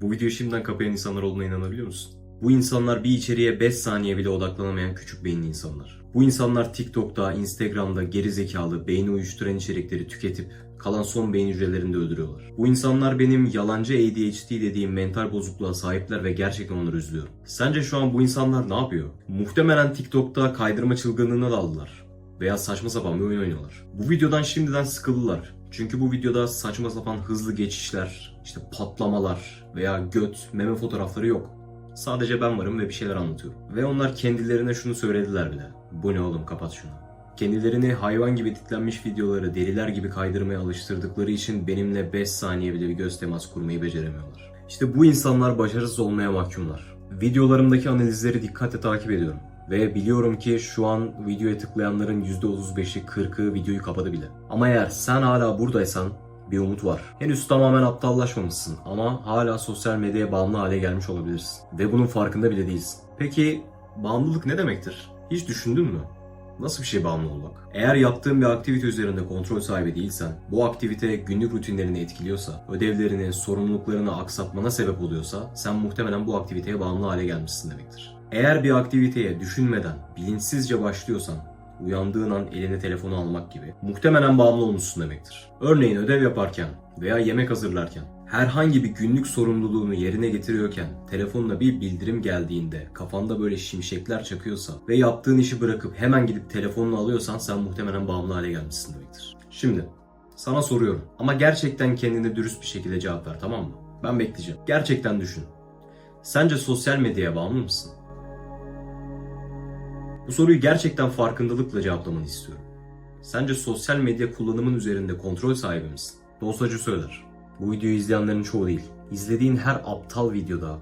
Bu videoyu şimdiden kapayan insanlar olduğuna inanabiliyor musun? Bu insanlar bir içeriğe 5 saniye bile odaklanamayan küçük beyinli insanlar. Bu insanlar TikTok'ta, Instagram'da geri zekalı, beyni uyuşturan içerikleri tüketip kalan son beyin hücrelerini de öldürüyorlar. Bu insanlar benim yalancı ADHD dediğim mental bozukluğa sahipler ve gerçekten onları üzülüyorum. Sence şu an bu insanlar ne yapıyor? Muhtemelen TikTok'ta kaydırma çılgınlığına daldılar. Veya saçma sapan bir oyun oynuyorlar. Bu videodan şimdiden sıkıldılar. Çünkü bu videoda saçma sapan hızlı geçişler, işte patlamalar veya göt, meme fotoğrafları yok. Sadece ben varım ve bir şeyler anlatıyorum. Ve onlar kendilerine şunu söylediler bile. Bu ne oğlum kapat şunu. Kendilerini hayvan gibi titlenmiş videoları deliler gibi kaydırmaya alıştırdıkları için benimle 5 saniye bile bir göz teması kurmayı beceremiyorlar. İşte bu insanlar başarısız olmaya mahkumlar. Videolarımdaki analizleri dikkatle takip ediyorum. Ve biliyorum ki şu an videoya tıklayanların %35'i 40'ı videoyu kapadı bile. Ama eğer sen hala buradaysan bir umut var. Henüz tamamen aptallaşmamışsın ama hala sosyal medyaya bağımlı hale gelmiş olabilirsin. Ve bunun farkında bile değilsin. Peki bağımlılık ne demektir? Hiç düşündün mü? Nasıl bir şey bağımlı olmak? Eğer yaptığın bir aktivite üzerinde kontrol sahibi değilsen, bu aktivite günlük rutinlerini etkiliyorsa, ödevlerini, sorumluluklarını aksatmana sebep oluyorsa, sen muhtemelen bu aktiviteye bağımlı hale gelmişsin demektir. Eğer bir aktiviteye düşünmeden, bilinçsizce başlıyorsan, uyandığın an eline telefonu almak gibi, muhtemelen bağımlı olmuşsun demektir. Örneğin ödev yaparken veya yemek hazırlarken, herhangi bir günlük sorumluluğunu yerine getiriyorken telefonla bir bildirim geldiğinde kafanda böyle şimşekler çakıyorsa ve yaptığın işi bırakıp hemen gidip telefonunu alıyorsan sen muhtemelen bağımlı hale gelmişsin demektir. Şimdi sana soruyorum ama gerçekten kendine dürüst bir şekilde cevap ver tamam mı? Ben bekleyeceğim. Gerçekten düşün. Sence sosyal medyaya bağımlı mısın? Bu soruyu gerçekten farkındalıkla cevaplamanı istiyorum. Sence sosyal medya kullanımın üzerinde kontrol sahibi misin? Dostacı söyler. Bu videoyu izleyenlerin çoğu değil. İzlediğin her aptal videoda,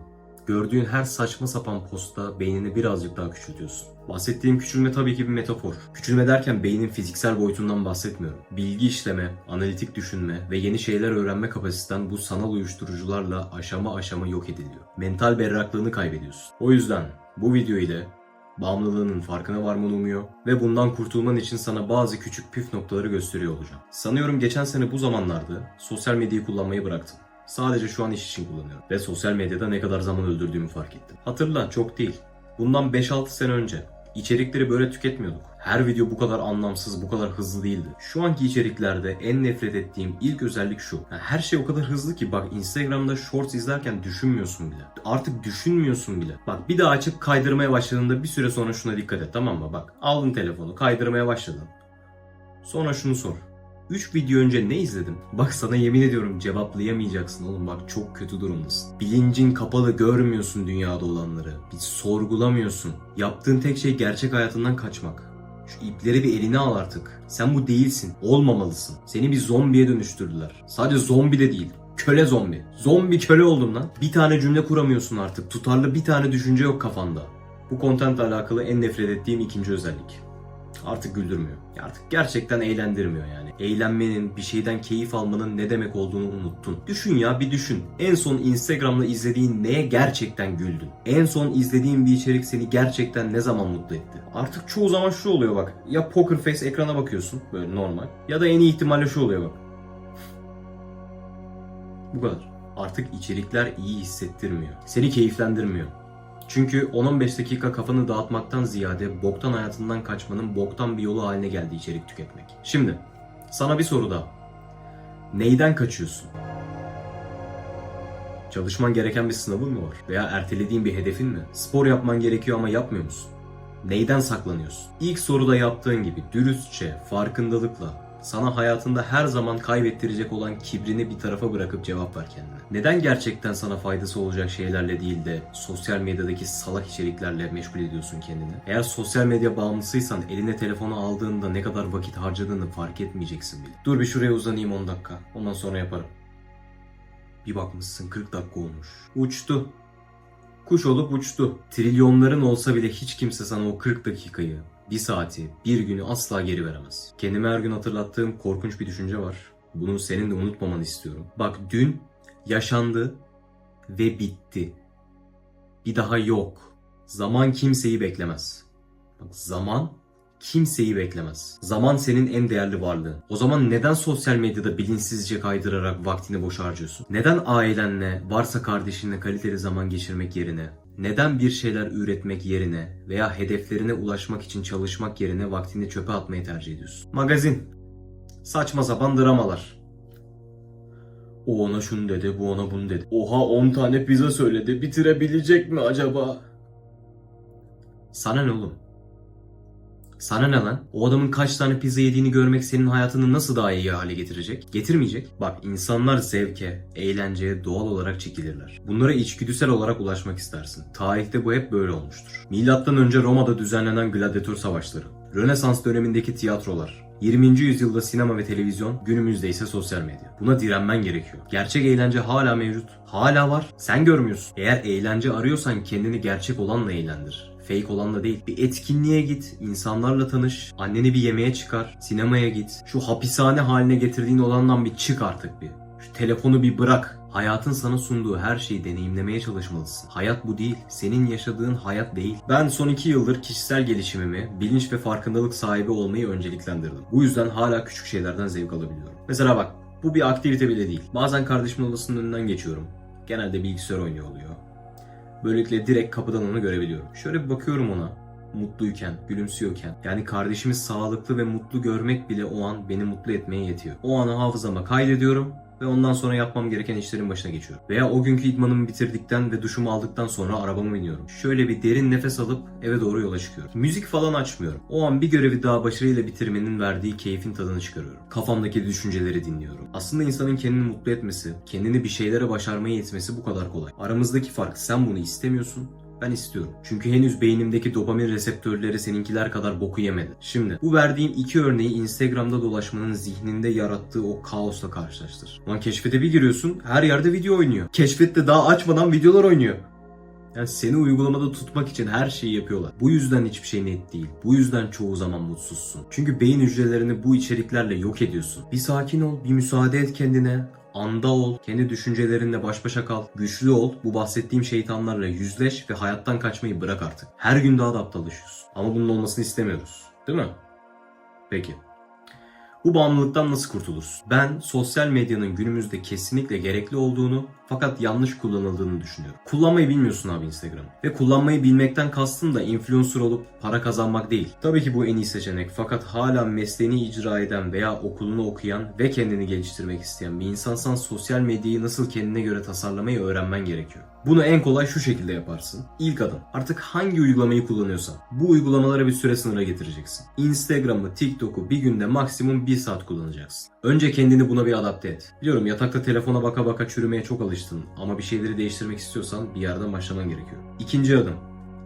gördüğün her saçma sapan postta beynini birazcık daha küçültüyorsun. Bahsettiğim küçülme tabii ki bir metafor. Küçülme derken beynin fiziksel boyutundan bahsetmiyorum. Bilgi işleme, analitik düşünme ve yeni şeyler öğrenme kapasiten bu sanal uyuşturucularla aşama aşama yok ediliyor. Mental berraklığını kaybediyorsun. O yüzden bu video ile bağımlılığının farkına varmanı umuyor ve bundan kurtulman için sana bazı küçük püf noktaları gösteriyor olacağım. Sanıyorum geçen sene bu zamanlarda sosyal medyayı kullanmayı bıraktım. Sadece şu an iş için kullanıyorum ve sosyal medyada ne kadar zaman öldürdüğümü fark ettim. Hatırla çok değil. Bundan 5-6 sene önce içerikleri böyle tüketmiyorduk. Her video bu kadar anlamsız, bu kadar hızlı değildi. Şu anki içeriklerde en nefret ettiğim ilk özellik şu. Her şey o kadar hızlı ki bak Instagram'da shorts izlerken düşünmüyorsun bile. Artık düşünmüyorsun bile. Bak bir daha açıp kaydırmaya başladığında bir süre sonra şuna dikkat et tamam mı? Bak aldın telefonu kaydırmaya başladın. Sonra şunu sor. 3 video önce ne izledim? Bak sana yemin ediyorum cevaplayamayacaksın oğlum bak çok kötü durumdasın. Bilincin kapalı görmüyorsun dünyada olanları. Bir sorgulamıyorsun. Yaptığın tek şey gerçek hayatından kaçmak. Şu ipleri bir eline al artık. Sen bu değilsin. Olmamalısın. Seni bir zombiye dönüştürdüler. Sadece zombi de değil. Köle zombi. Zombi köle oldun lan. Bir tane cümle kuramıyorsun artık. Tutarlı bir tane düşünce yok kafanda. Bu content alakalı en nefret ettiğim ikinci özellik. Artık güldürmüyor. Artık gerçekten eğlendirmiyor yani. Eğlenmenin, bir şeyden keyif almanın ne demek olduğunu unuttun. Düşün ya bir düşün. En son Instagram'da izlediğin neye gerçekten güldün? En son izlediğin bir içerik seni gerçekten ne zaman mutlu etti? Artık çoğu zaman şu oluyor bak. Ya poker face ekrana bakıyorsun böyle normal. Ya da en iyi ihtimalle şu oluyor bak. Bu kadar. Artık içerikler iyi hissettirmiyor. Seni keyiflendirmiyor. Çünkü 10-15 dakika kafanı dağıtmaktan ziyade boktan hayatından kaçmanın boktan bir yolu haline geldi içerik tüketmek. Şimdi sana bir soru daha. Neyden kaçıyorsun? Çalışman gereken bir sınavın mı var? Veya ertelediğin bir hedefin mi? Spor yapman gerekiyor ama yapmıyor musun? Neyden saklanıyorsun? İlk soruda yaptığın gibi dürüstçe, farkındalıkla, sana hayatında her zaman kaybettirecek olan kibrini bir tarafa bırakıp cevap ver kendine. Neden gerçekten sana faydası olacak şeylerle değil de sosyal medyadaki salak içeriklerle meşgul ediyorsun kendini? Eğer sosyal medya bağımlısıysan eline telefonu aldığında ne kadar vakit harcadığını fark etmeyeceksin bile. Dur bir şuraya uzanayım 10 dakika. Ondan sonra yaparım. Bir bakmışsın 40 dakika olmuş. Uçtu. Kuş olup uçtu. Trilyonların olsa bile hiç kimse sana o 40 dakikayı, bir saati, bir günü asla geri veremez. Kendime her gün hatırlattığım korkunç bir düşünce var. Bunu senin de unutmamanı istiyorum. Bak dün yaşandı ve bitti. Bir daha yok. Zaman kimseyi beklemez. Bak zaman kimseyi beklemez. Zaman senin en değerli varlığın. O zaman neden sosyal medyada bilinçsizce kaydırarak vaktini boş harcıyorsun? Neden ailenle, varsa kardeşinle kaliteli zaman geçirmek yerine neden bir şeyler üretmek yerine veya hedeflerine ulaşmak için çalışmak yerine vaktini çöpe atmayı tercih ediyorsun? Magazin. Saçma sapan dramalar. O ona şunu dedi, bu ona bunu dedi. Oha 10 tane pizza söyledi. Bitirebilecek mi acaba? Sana ne oğlum? Sana ne lan? O adamın kaç tane pizza yediğini görmek senin hayatını nasıl daha iyi hale getirecek? Getirmeyecek. Bak insanlar zevke, eğlenceye doğal olarak çekilirler. Bunlara içgüdüsel olarak ulaşmak istersin. Tarihte bu hep böyle olmuştur. Milattan önce Roma'da düzenlenen gladyatör savaşları, Rönesans dönemindeki tiyatrolar, 20. yüzyılda sinema ve televizyon, günümüzde ise sosyal medya. Buna direnmen gerekiyor. Gerçek eğlence hala mevcut. Hala var. Sen görmüyorsun. Eğer eğlence arıyorsan kendini gerçek olanla eğlendir. Fake olanla değil. Bir etkinliğe git, insanlarla tanış, anneni bir yemeğe çıkar, sinemaya git. Şu hapishane haline getirdiğin olandan bir çık artık bir. Şu telefonu bir bırak. Hayatın sana sunduğu her şeyi deneyimlemeye çalışmalısın. Hayat bu değil. Senin yaşadığın hayat değil. Ben son iki yıldır kişisel gelişimimi, bilinç ve farkındalık sahibi olmayı önceliklendirdim. Bu yüzden hala küçük şeylerden zevk alabiliyorum. Mesela bak, bu bir aktivite bile değil. Bazen kardeşimin odasının önünden geçiyorum. Genelde bilgisayar oynuyor oluyor. Böylelikle direkt kapıdan onu görebiliyorum. Şöyle bir bakıyorum ona. Mutluyken, gülümsüyorken. Yani kardeşimi sağlıklı ve mutlu görmek bile o an beni mutlu etmeye yetiyor. O anı hafızama kaydediyorum ve ondan sonra yapmam gereken işlerin başına geçiyorum. Veya o günkü idmanımı bitirdikten ve duşumu aldıktan sonra arabama biniyorum. Şöyle bir derin nefes alıp eve doğru yola çıkıyorum. Müzik falan açmıyorum. O an bir görevi daha başarıyla bitirmenin verdiği keyfin tadını çıkarıyorum. Kafamdaki düşünceleri dinliyorum. Aslında insanın kendini mutlu etmesi, kendini bir şeylere başarmaya yetmesi bu kadar kolay. Aramızdaki fark sen bunu istemiyorsun ben istiyorum. Çünkü henüz beynimdeki dopamin reseptörleri seninkiler kadar boku yemedi. Şimdi bu verdiğim iki örneği Instagram'da dolaşmanın zihninde yarattığı o kaosla karşılaştır. Lan keşfete bir giriyorsun her yerde video oynuyor. Keşfette daha açmadan videolar oynuyor. Yani seni uygulamada tutmak için her şeyi yapıyorlar. Bu yüzden hiçbir şey net değil. Bu yüzden çoğu zaman mutsuzsun. Çünkü beyin hücrelerini bu içeriklerle yok ediyorsun. Bir sakin ol, bir müsaade et kendine. Anda ol, kendi düşüncelerinle baş başa kal, güçlü ol, bu bahsettiğim şeytanlarla yüzleş ve hayattan kaçmayı bırak artık. Her gün daha da aptallaşıyorsun. Ama bunun olmasını istemiyoruz. Değil mi? Peki. Bu bağımlılıktan nasıl kurtuluruz? Ben sosyal medyanın günümüzde kesinlikle gerekli olduğunu fakat yanlış kullanıldığını düşünüyorum. Kullanmayı bilmiyorsun abi Instagram. Ve kullanmayı bilmekten kastım da influencer olup para kazanmak değil. Tabii ki bu en iyi seçenek fakat hala mesleğini icra eden veya okulunu okuyan ve kendini geliştirmek isteyen bir insansan sosyal medyayı nasıl kendine göre tasarlamayı öğrenmen gerekiyor. Bunu en kolay şu şekilde yaparsın. İlk adım. Artık hangi uygulamayı kullanıyorsan bu uygulamalara bir süre sınırı getireceksin. Instagram'ı, TikTok'u bir günde maksimum 1 saat kullanacaksın. Önce kendini buna bir adapte et. Biliyorum yatakta telefona baka baka çürümeye çok alıştın ama bir şeyleri değiştirmek istiyorsan bir yerden başlaman gerekiyor. İkinci adım.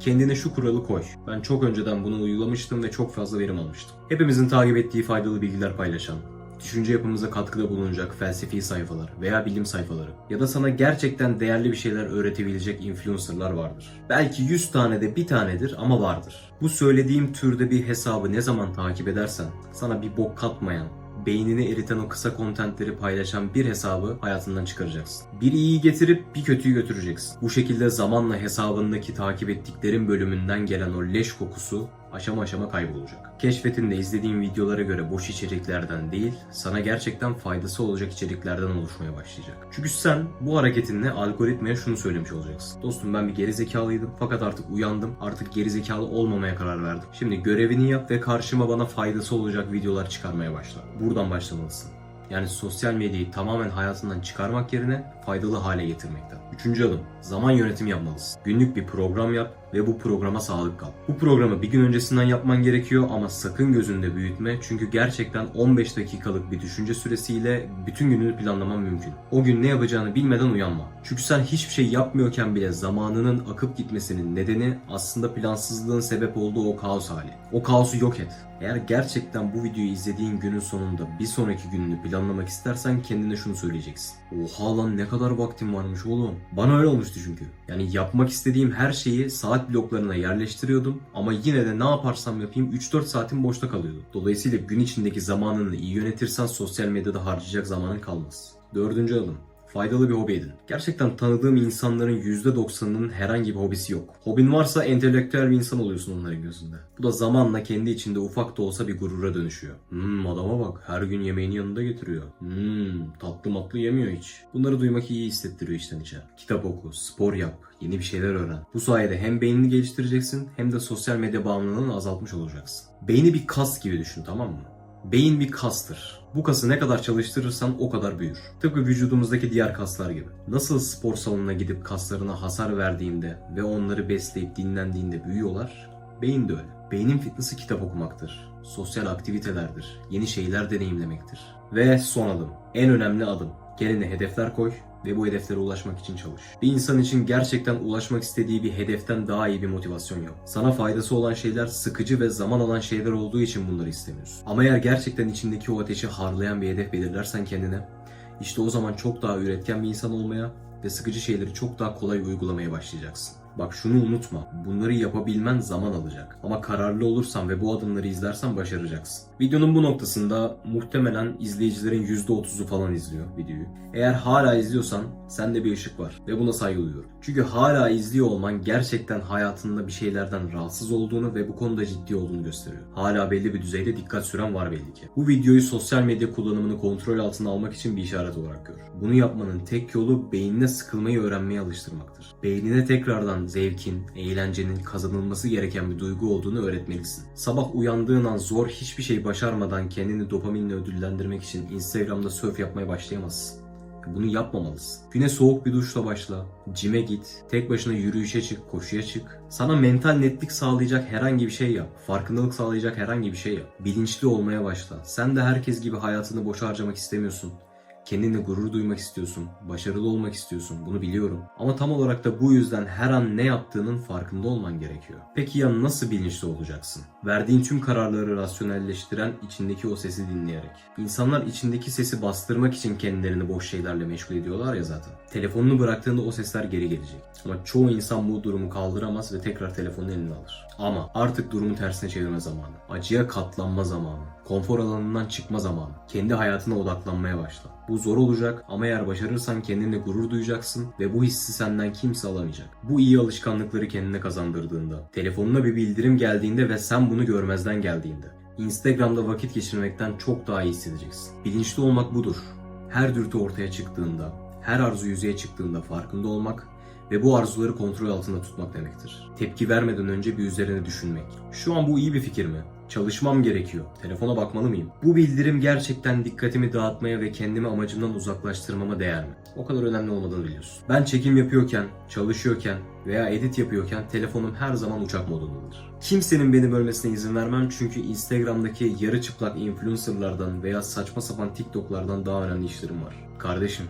Kendine şu kuralı koy. Ben çok önceden bunu uygulamıştım ve çok fazla verim almıştım. Hepimizin takip ettiği faydalı bilgiler paylaşan, düşünce yapımıza katkıda bulunacak felsefi sayfalar veya bilim sayfaları ya da sana gerçekten değerli bir şeyler öğretebilecek influencerlar vardır. Belki 100 tane de bir tanedir ama vardır. Bu söylediğim türde bir hesabı ne zaman takip edersen sana bir bok katmayan, beynini eriten o kısa kontentleri paylaşan bir hesabı hayatından çıkaracaksın. Bir iyiyi getirip bir kötüyü götüreceksin. Bu şekilde zamanla hesabındaki takip ettiklerin bölümünden gelen o leş kokusu aşama aşama kaybolacak. Keşfetinde izlediğin videolara göre boş içeriklerden değil, sana gerçekten faydası olacak içeriklerden oluşmaya başlayacak. Çünkü sen bu hareketinle algoritmaya şunu söylemiş olacaksın. Dostum ben bir gerizekalıydım fakat artık uyandım. Artık gerizekalı olmamaya karar verdim. Şimdi görevini yap ve karşıma bana faydası olacak videolar çıkarmaya başla. Buradan başlamalısın. Yani sosyal medyayı tamamen hayatından çıkarmak yerine faydalı hale getirmekten. Üçüncü adım, zaman yönetimi yapmalısın. Günlük bir program yap ve bu programa sadık kal. Bu programı bir gün öncesinden yapman gerekiyor ama sakın gözünde büyütme çünkü gerçekten 15 dakikalık bir düşünce süresiyle bütün gününü planlaman mümkün. O gün ne yapacağını bilmeden uyanma. Çünkü sen hiçbir şey yapmıyorken bile zamanının akıp gitmesinin nedeni aslında plansızlığın sebep olduğu o kaos hali. O kaosu yok et. Eğer gerçekten bu videoyu izlediğin günün sonunda bir sonraki gününü planlamak istersen kendine şunu söyleyeceksin. Oha lan ne kadar vaktim varmış oğlum. Bana öyle olmuştu çünkü. Yani yapmak istediğim her şeyi saat bloklarına yerleştiriyordum ama yine de ne yaparsam yapayım 3-4 saatim boşta kalıyordu. Dolayısıyla gün içindeki zamanını iyi yönetirsen sosyal medyada harcayacak zamanın kalmaz. Dördüncü adım. Faydalı bir hobi edin. Gerçekten tanıdığım insanların %90'ının herhangi bir hobisi yok. Hobin varsa entelektüel bir insan oluyorsun onların gözünde. Bu da zamanla kendi içinde ufak da olsa bir gurura dönüşüyor. Hmm adama bak her gün yemeğini yanında getiriyor. Hmm tatlı matlı yemiyor hiç. Bunları duymak iyi hissettiriyor içten içe. Kitap oku, spor yap, yeni bir şeyler öğren. Bu sayede hem beynini geliştireceksin hem de sosyal medya bağımlılığını azaltmış olacaksın. Beyni bir kas gibi düşün tamam mı? Beyin bir kastır. Bu kası ne kadar çalıştırırsan o kadar büyür. Tıpkı vücudumuzdaki diğer kaslar gibi. Nasıl spor salonuna gidip kaslarına hasar verdiğinde ve onları besleyip dinlendiğinde büyüyorlar, beyin de öyle. Beynin fitness'i kitap okumaktır. Sosyal aktivitelerdir. Yeni şeyler deneyimlemektir. Ve son adım. En önemli adım. Kendine hedefler koy ve bu hedeflere ulaşmak için çalış. Bir insan için gerçekten ulaşmak istediği bir hedeften daha iyi bir motivasyon yok. Sana faydası olan şeyler sıkıcı ve zaman alan şeyler olduğu için bunları istemiyorsun. Ama eğer gerçekten içindeki o ateşi harlayan bir hedef belirlersen kendine, işte o zaman çok daha üretken bir insan olmaya ve sıkıcı şeyleri çok daha kolay uygulamaya başlayacaksın. Bak şunu unutma. Bunları yapabilmen zaman alacak. Ama kararlı olursan ve bu adımları izlersen başaracaksın. Videonun bu noktasında muhtemelen izleyicilerin %30'u falan izliyor videoyu. Eğer hala izliyorsan sende bir ışık var ve buna saygı duyuyorum. Çünkü hala izliyor olman gerçekten hayatında bir şeylerden rahatsız olduğunu ve bu konuda ciddi olduğunu gösteriyor. Hala belli bir düzeyde dikkat süren var belli ki. Bu videoyu sosyal medya kullanımını kontrol altına almak için bir işaret olarak gör. Bunu yapmanın tek yolu beynine sıkılmayı öğrenmeye alıştırmaktır. Beynine tekrardan zevkin, eğlencenin kazanılması gereken bir duygu olduğunu öğretmelisin. Sabah uyandığın an zor hiçbir şey başarmadan kendini dopaminle ödüllendirmek için Instagram'da surf yapmaya başlayamazsın. Bunu yapmamalısın. Güne soğuk bir duşla başla, cime git, tek başına yürüyüşe çık, koşuya çık. Sana mental netlik sağlayacak herhangi bir şey yap. Farkındalık sağlayacak herhangi bir şey yap. Bilinçli olmaya başla. Sen de herkes gibi hayatını boşa harcamak istemiyorsun. Kendine gurur duymak istiyorsun, başarılı olmak istiyorsun, bunu biliyorum. Ama tam olarak da bu yüzden her an ne yaptığının farkında olman gerekiyor. Peki ya nasıl bilinçli olacaksın? Verdiğin tüm kararları rasyonelleştiren içindeki o sesi dinleyerek. İnsanlar içindeki sesi bastırmak için kendilerini boş şeylerle meşgul ediyorlar ya zaten. Telefonunu bıraktığında o sesler geri gelecek. Ama çoğu insan bu durumu kaldıramaz ve tekrar telefonunu eline alır. Ama artık durumu tersine çevirme zamanı. Acıya katlanma zamanı. Konfor alanından çıkma zamanı. Kendi hayatına odaklanmaya başla. Bu zor olacak ama eğer başarırsan kendine gurur duyacaksın ve bu hissi senden kimse alamayacak. Bu iyi alışkanlıkları kendine kazandırdığında, telefonuna bir bildirim geldiğinde ve sen bunu görmezden geldiğinde, Instagram'da vakit geçirmekten çok daha iyi hissedeceksin. Bilinçli olmak budur. Her dürtü ortaya çıktığında, her arzu yüzeye çıktığında farkında olmak ve bu arzuları kontrol altında tutmak demektir. Tepki vermeden önce bir üzerine düşünmek. Şu an bu iyi bir fikir mi? Çalışmam gerekiyor. Telefona bakmalı mıyım? Bu bildirim gerçekten dikkatimi dağıtmaya ve kendimi amacımdan uzaklaştırmama değer mi? O kadar önemli olmadığını biliyorsun. Ben çekim yapıyorken, çalışıyorken veya edit yapıyorken telefonum her zaman uçak modundadır. Kimsenin beni bölmesine izin vermem çünkü Instagram'daki yarı çıplak influencerlardan veya saçma sapan TikTok'lardan daha önemli işlerim var. Kardeşim,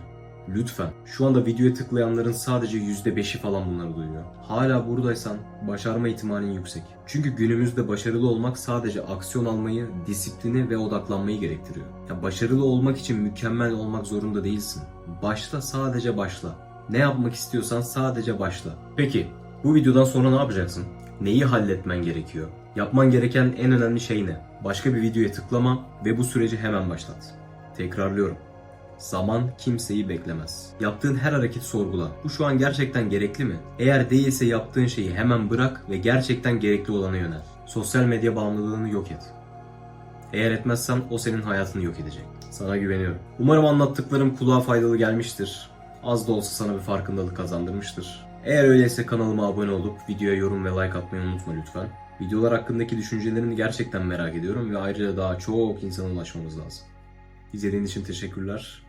Lütfen. Şu anda videoya tıklayanların sadece %5'i falan bunları duyuyor. Hala buradaysan başarma ihtimalin yüksek. Çünkü günümüzde başarılı olmak sadece aksiyon almayı, disiplini ve odaklanmayı gerektiriyor. Ya başarılı olmak için mükemmel olmak zorunda değilsin. Başla sadece başla. Ne yapmak istiyorsan sadece başla. Peki bu videodan sonra ne yapacaksın? Neyi halletmen gerekiyor? Yapman gereken en önemli şey ne? Başka bir videoya tıklama ve bu süreci hemen başlat. Tekrarlıyorum. Zaman kimseyi beklemez. Yaptığın her hareket sorgula. Bu şu an gerçekten gerekli mi? Eğer değilse yaptığın şeyi hemen bırak ve gerçekten gerekli olana yönel. Sosyal medya bağımlılığını yok et. Eğer etmezsen o senin hayatını yok edecek. Sana güveniyorum. Umarım anlattıklarım kulağa faydalı gelmiştir. Az da olsa sana bir farkındalık kazandırmıştır. Eğer öyleyse kanalıma abone olup videoya yorum ve like atmayı unutma lütfen. Videolar hakkındaki düşüncelerini gerçekten merak ediyorum ve ayrıca daha çok insana ulaşmamız lazım. İzlediğiniz için teşekkürler.